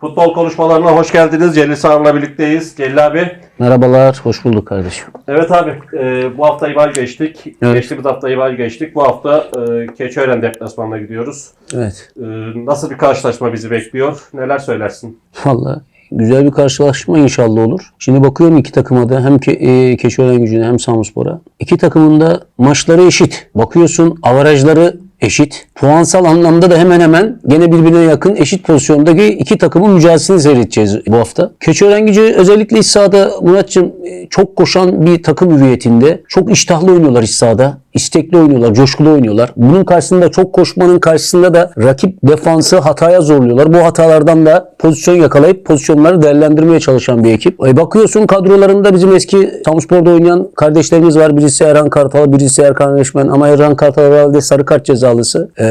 Futbol konuşmalarına hoş geldiniz. Celil Sağlam'la birlikteyiz. Celil abi. Merhabalar, hoş bulduk kardeşim. Evet abi e, bu hafta İval geçtik. Evet. Geçtiğimiz hafta İval geçtik. Bu hafta e, Keçiören deplasmanına gidiyoruz. Evet, E, nasıl bir karşılaşma bizi bekliyor? Neler söylersin? valla güzel bir karşılaşma inşallah olur. Şimdi bakıyorum iki takıma da hem Ke e, Keçiören gücüne hem Samspor'a. İki takımın da maçları eşit. Bakıyorsun avarajları eşit. Puansal anlamda da hemen hemen gene birbirine yakın eşit pozisyondaki iki takımın mücadelesini seyredeceğiz bu hafta. Keçiören gücü özellikle iç sahada Muratçım e, çok koşan bir takım hüviyetinde. Çok iştahlı oynuyorlar iç sahada. İstekli oynuyorlar, coşkulu oynuyorlar. Bunun karşısında çok koşmanın karşısında da rakip defansı hataya zorluyorlar. Bu hatalardan da pozisyon yakalayıp pozisyonları değerlendirmeye çalışan bir ekip. E bakıyorsun kadrolarında bizim eski Samspor'da oynayan kardeşlerimiz var. Birisi Erhan Kartal, birisi Erkan Reşmen ama Erhan Kartal herhalde sarı kart cezalısı e,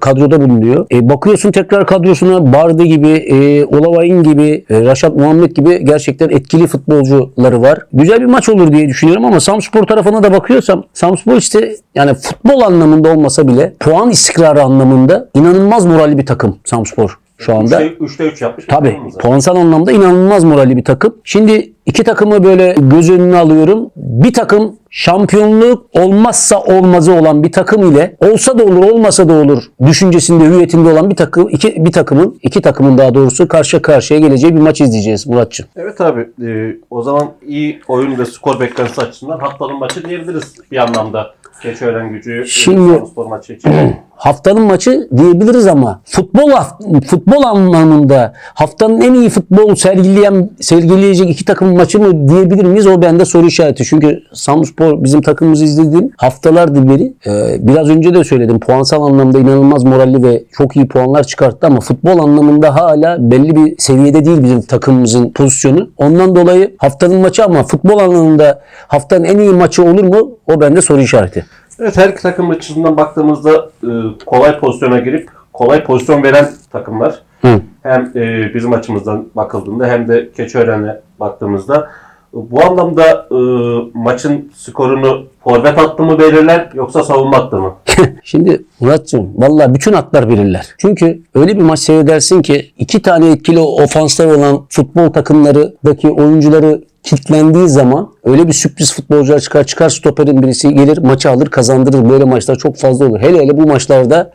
kadroda bulunuyor. E, bakıyorsun tekrar kadrosuna Bardi gibi, e, Olavay'ın gibi, e, Raşat Muhammed gibi gerçekten etkili futbolcuları var. Güzel bir maç olur diye düşünüyorum ama Samspor tarafına da bakıyorsam Samspor işte yani futbol anlamında olmasa bile puan istikrarı anlamında inanılmaz moralli bir takım Samspor şu anda. 3'te 3 yapmış. Tabii puansal anlamda inanılmaz moralli bir takım. Şimdi iki takımı böyle göz önüne alıyorum. Bir takım şampiyonluk olmazsa olmazı olan bir takım ile olsa da olur olmasa da olur düşüncesinde hüviyetinde olan bir takım iki bir takımın iki takımın daha doğrusu karşı karşıya geleceği bir maç izleyeceğiz Muratçım. Evet abi. e, o zaman iyi oyun ve skor beklentisi açısından haftanın maçı diyebiliriz bir anlamda. Keçiören gücü, Şimdi- Samspor maçı için. Haftanın maçı diyebiliriz ama futbol futbol anlamında haftanın en iyi futbol sergileyen sergileyecek iki takım maçı mı diyebilir miyiz? O bende soru işareti. Çünkü Samspor bizim takımımızı izlediğim haftalardır beri e, biraz önce de söyledim. Puansal anlamda inanılmaz moralli ve çok iyi puanlar çıkarttı ama futbol anlamında hala belli bir seviyede değil bizim takımımızın pozisyonu. Ondan dolayı haftanın maçı ama futbol anlamında haftanın en iyi maçı olur mu? O bende soru işareti. Evet her iki takım açısından baktığımızda e, kolay pozisyona girip kolay pozisyon veren takımlar. Hı. Hem e, bizim açımızdan bakıldığında hem de Keçiören'e baktığımızda bu anlamda e, maçın skorunu forvet hattı mı belirler yoksa savunma hattı mı? Şimdi Muratcığım vallahi bütün hatlar belirler. Çünkü öyle bir maç seyredersin ki iki tane etkili ofanslar olan futbol takımlarındaki oyuncuları kilitlendiği zaman öyle bir sürpriz futbolcular çıkar. Çıkar stoperin birisi gelir maçı alır kazandırır. Böyle maçlar çok fazla olur. Hele hele bu maçlarda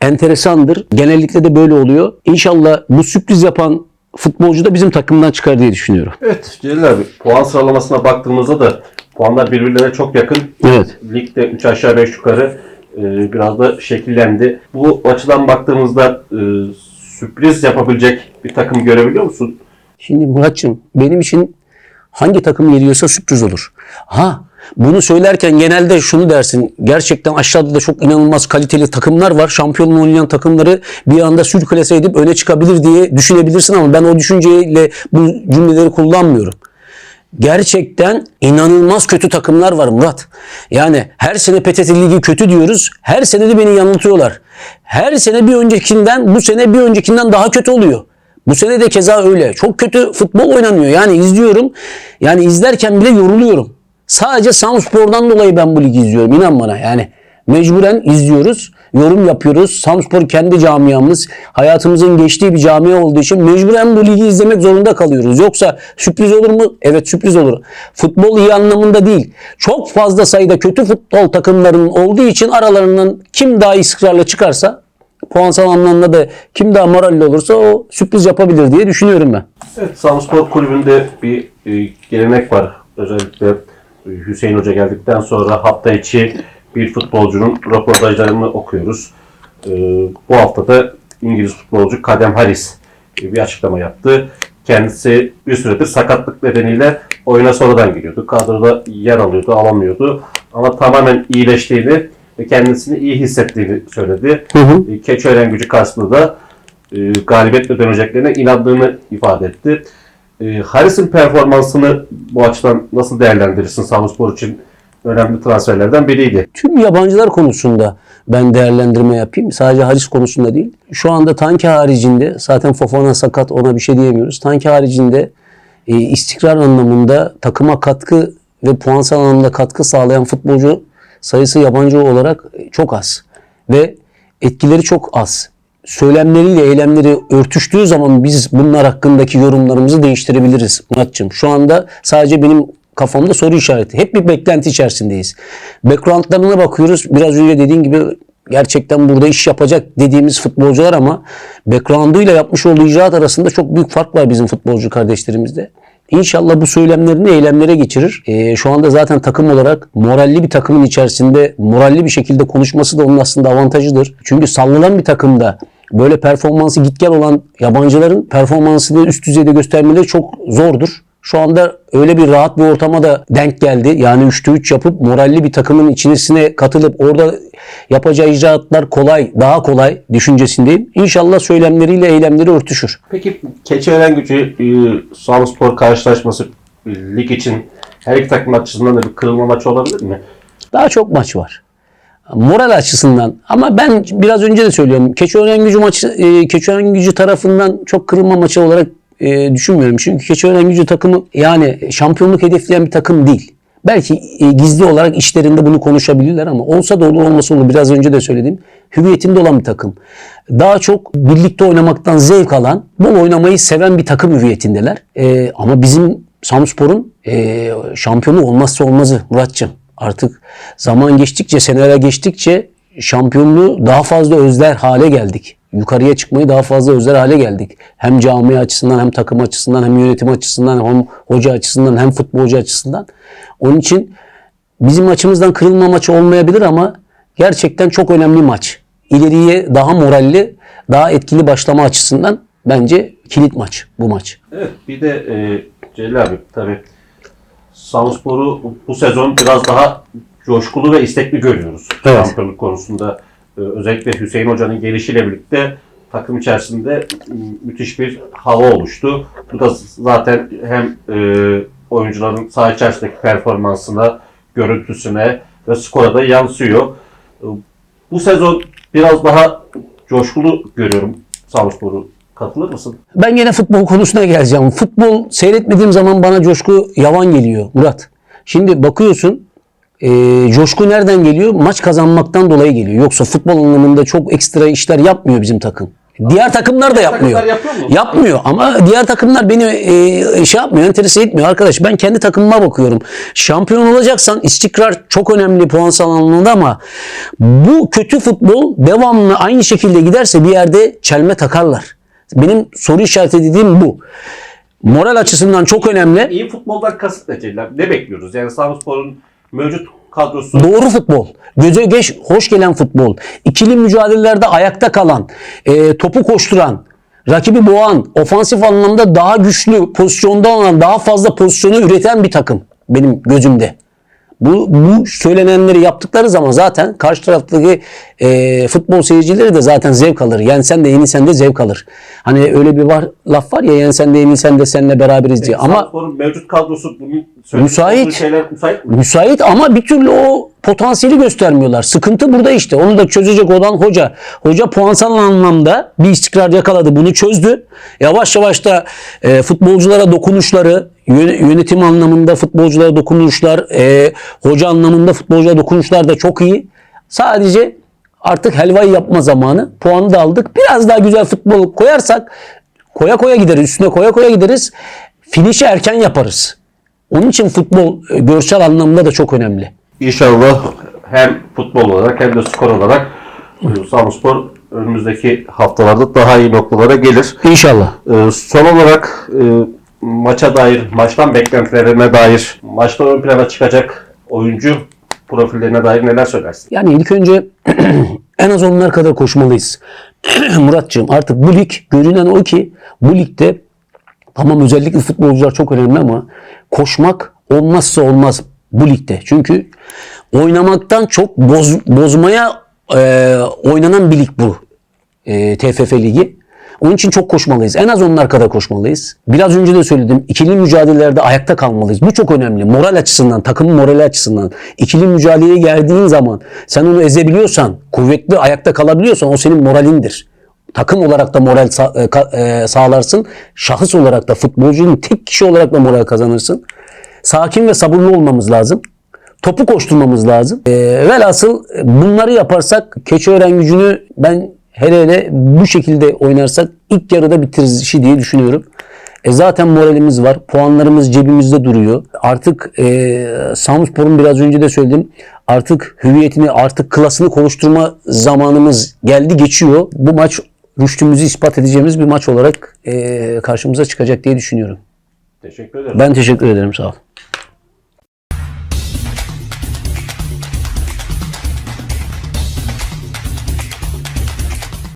enteresandır. Genellikle de böyle oluyor. İnşallah bu sürpriz yapan futbolcu da bizim takımdan çıkar diye düşünüyorum. Evet Celil abi puan sıralamasına baktığımızda da puanlar birbirlerine çok yakın. Evet. Ligde 3 aşağı 5 yukarı e, biraz da şekillendi. Bu açıdan baktığımızda e, sürpriz yapabilecek bir takım görebiliyor musun? Şimdi Muratçım benim için hangi takım geliyorsa sürpriz olur. Ha bunu söylerken genelde şunu dersin. Gerçekten aşağıda da çok inanılmaz kaliteli takımlar var. Şampiyonluğu oynayan takımları bir anda sürklase edip öne çıkabilir diye düşünebilirsin ama ben o düşünceyle bu cümleleri kullanmıyorum. Gerçekten inanılmaz kötü takımlar var Murat. Yani her sene PTT Ligi kötü diyoruz. Her sene de beni yanıltıyorlar. Her sene bir öncekinden bu sene bir öncekinden daha kötü oluyor. Bu sene de keza öyle. Çok kötü futbol oynanıyor. Yani izliyorum. Yani izlerken bile yoruluyorum. Sadece Samspor'dan dolayı ben bu ligi izliyorum. İnan bana yani. Mecburen izliyoruz. Yorum yapıyoruz. Samspor kendi camiamız. Hayatımızın geçtiği bir camia olduğu için mecburen bu ligi izlemek zorunda kalıyoruz. Yoksa sürpriz olur mu? Evet sürpriz olur. Futbol iyi anlamında değil. Çok fazla sayıda kötü futbol takımlarının olduğu için aralarından kim daha istikrarlı çıkarsa puansal anlamda da kim daha moralli olursa o sürpriz yapabilir diye düşünüyorum ben. Evet, Samspor Kulübü'nde bir e, gelenek var. Özellikle e, Hüseyin Hoca geldikten sonra hafta içi bir futbolcunun röportajlarını okuyoruz. E, bu hafta da İngiliz futbolcu Kadem Harris e, bir açıklama yaptı. Kendisi bir süredir sakatlık nedeniyle oyuna sonradan giriyordu. Kadroda yer alıyordu, alamıyordu. Ama tamamen iyileştiğini kendisini iyi hissettiğini söyledi. Hı hı. E, Keçiören gücü karşısında da e, galibiyetle döneceklerine inandığını ifade etti. E, Harris'in performansını bu açıdan nasıl değerlendirirsin Samspor için önemli transferlerden biriydi. Tüm yabancılar konusunda ben değerlendirme yapayım. Sadece Haris konusunda değil. Şu anda Tanki haricinde zaten Fofana sakat ona bir şey diyemiyoruz. Tanki haricinde e, istikrar anlamında takıma katkı ve puansal anlamda katkı sağlayan futbolcu sayısı yabancı olarak çok az. Ve etkileri çok az. söylemleriyle eylemleri örtüştüğü zaman biz bunlar hakkındaki yorumlarımızı değiştirebiliriz Muratçım. Şu anda sadece benim kafamda soru işareti. Hep bir beklenti içerisindeyiz. Backgroundlarına bakıyoruz. Biraz önce dediğin gibi gerçekten burada iş yapacak dediğimiz futbolcular ama background'uyla yapmış olduğu icraat arasında çok büyük fark var bizim futbolcu kardeşlerimizde. İnşallah bu söylemlerini eylemlere geçirir. Ee, şu anda zaten takım olarak moralli bir takımın içerisinde moralli bir şekilde konuşması da onun aslında avantajıdır. Çünkü sallanan bir takımda böyle performansı git gel olan yabancıların performansını üst düzeyde göstermeleri çok zordur. Şu anda öyle bir rahat bir ortama da denk geldi. Yani 3'te 3 yapıp moralli bir takımın içerisine katılıp orada yapacağı icraatlar kolay, daha kolay düşüncesindeyim. İnşallah söylemleriyle eylemleri örtüşür. Peki Keçiören gücü e, Samspor karşılaşması e, lig için her iki takım açısından da bir kırılma maçı olabilir mi? Daha çok maç var. Moral açısından ama ben biraz önce de söylüyorum. Keçiören gücü maçı e, Keçiören gücü tarafından çok kırılma maçı olarak e, düşünmüyorum. Çünkü Keçiören gücü takımı yani şampiyonluk hedefleyen bir takım değil. Belki e, gizli olarak işlerinde bunu konuşabilirler ama olsa da olur olmasa olur. Biraz önce de söyledim. Hüviyetinde olan bir takım. Daha çok birlikte oynamaktan zevk alan, bol oynamayı seven bir takım hüviyetindeler. E, ama bizim Samspor'un e, şampiyonu olmazsa olmazı Muratçım. Artık zaman geçtikçe, seneler geçtikçe şampiyonluğu daha fazla özler hale geldik. Yukarıya çıkmayı daha fazla özler hale geldik. Hem camia açısından hem takım açısından hem yönetim açısından hem hoca açısından hem futbolcu açısından. Onun için bizim açımızdan kırılma maçı olmayabilir ama gerçekten çok önemli maç. İleriye daha moralli, daha etkili başlama açısından bence kilit maç bu maç. Evet bir de e, Celil abi tabii Samspor'u bu sezon biraz daha coşkulu ve istekli görüyoruz. Evet. Şampiyonluk konusunda özellikle Hüseyin Hoca'nın gelişiyle birlikte takım içerisinde müthiş bir hava oluştu. Bu da zaten hem e, oyuncuların saha içerisindeki performansına, görüntüsüne ve skora da yansıyor. E, bu sezon biraz daha coşkulu görüyorum Samspor'u. Katılır mısın? Ben gene futbol konusuna geleceğim. Futbol seyretmediğim zaman bana coşku yavan geliyor Murat. Şimdi bakıyorsun e, coşku nereden geliyor? Maç kazanmaktan dolayı geliyor. Yoksa futbol anlamında çok ekstra işler yapmıyor bizim takım. Diğer takımlar da yapmıyor. takımlar yapıyor mu? Yapmıyor ama diğer takımlar beni e, şey yapmıyor, enterese etmiyor arkadaş. Ben kendi takımıma bakıyorum. Şampiyon olacaksan istikrar çok önemli puansal anlamında ama bu kötü futbol devamlı aynı şekilde giderse bir yerde çelme takarlar. Benim soru işareti dediğim bu. Moral açısından çok önemli. İyi futboldan kasıt ne? Ne bekliyoruz? Yani Samspor'un mevcut kadrosu Doğru futbol. Göze geç, hoş gelen futbol. İkili mücadelelerde ayakta kalan, e, topu koşturan, rakibi boğan, ofansif anlamda daha güçlü pozisyonda olan, daha fazla pozisyonu üreten bir takım benim gözümde. Bu, bu söylenenleri yaptıkları zaman zaten karşı taraftaki e, futbol seyircileri de zaten zevk alır. Yensen de yenilsen de zevk alır. Hani öyle bir var, laf var ya yensen de yenilsen de seninle beraberiz diye. Ama Samspor'un mevcut kadrosu bunun Müsait. şeyler müsait mi? Müsait ama bir türlü o potansiyeli göstermiyorlar. Sıkıntı burada işte. Onu da çözecek olan hoca. Hoca puansal anlamda bir istikrar yakaladı. Bunu çözdü. Yavaş yavaş da e, futbolculara dokunuşları, yöne- yönetim anlamında futbolculara dokunuşlar, e, hoca anlamında futbolculara dokunuşlar da çok iyi. Sadece artık helvayı yapma zamanı. Puanı da aldık. Biraz daha güzel futbol koyarsak koya koya gideriz. Üstüne koya koya gideriz. Finişi erken yaparız. Onun için futbol e, görsel anlamda da çok önemli. İnşallah hem futbol olarak hem de skor olarak e, Samspor önümüzdeki haftalarda daha iyi noktalara gelir. İnşallah. E, Son olarak e, maça dair, maçtan beklentilerine dair, maçta ön plana çıkacak oyuncu profillerine dair neler söylersin? Yani ilk önce en az onlar kadar koşmalıyız. Muratcığım artık bu lig görünen o ki bu ligde tamam özellikle futbolcular çok önemli ama koşmak olmazsa olmaz bu ligde. Çünkü oynamaktan çok boz, bozmaya e, oynanan bir lig bu e, TFF ligi. Onun için çok koşmalıyız. En az onlar kadar koşmalıyız. Biraz önce de söyledim. İkili mücadelelerde ayakta kalmalıyız. Bu çok önemli. Moral açısından, takımın morali açısından. İkili mücadeleye geldiğin zaman sen onu ezebiliyorsan, kuvvetli ayakta kalabiliyorsan o senin moralindir. Takım olarak da moral sa- e, e, sağlarsın. Şahıs olarak da futbolcunun tek kişi olarak da moral kazanırsın. Sakin ve sabırlı olmamız lazım. Topu koşturmamız lazım. E, velhasıl bunları yaparsak Keçiören gücünü ben Hele hele bu şekilde oynarsak ilk yarıda bitiririz işi diye düşünüyorum. E zaten moralimiz var. Puanlarımız cebimizde duruyor. Artık e, Samspor'un biraz önce de söyledim. Artık hüviyetini, artık klasını konuşturma zamanımız geldi geçiyor. Bu maç rüştümüzü ispat edeceğimiz bir maç olarak e, karşımıza çıkacak diye düşünüyorum. Teşekkür ederim. Ben teşekkür ederim. Sağ ol.